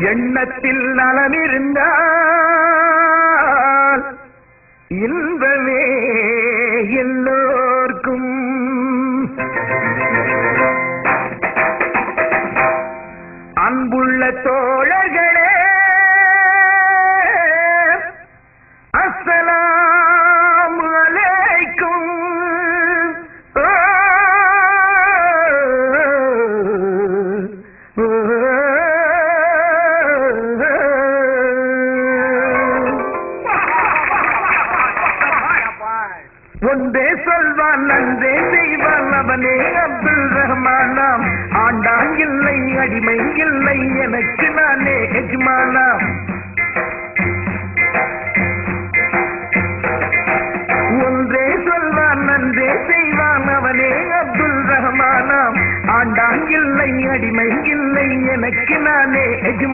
எண்ணத்தில் நலமிருந்தால் இன்பமே எல்லோர்க்கும். அன்புள்ள தோழர்களே அஸ்ஸலாமு அலைக்கும். ஓ, ஒன்றே சொல்வான் நன்றே செய்வான் அவனே அப்துல் ரஹ்மானாம். ஆண்டான் இல்லை அடிமை இல்லை எனக்கு நானே எஜ்மானாம். ஒன்றே சொல்வான் நன்றே செய்வான் அவனே அப்துல் ரஹ்மானாம். ஆண்டான் இல்லை அடிமை இல்லை எனக்கு நானே எஜ்மா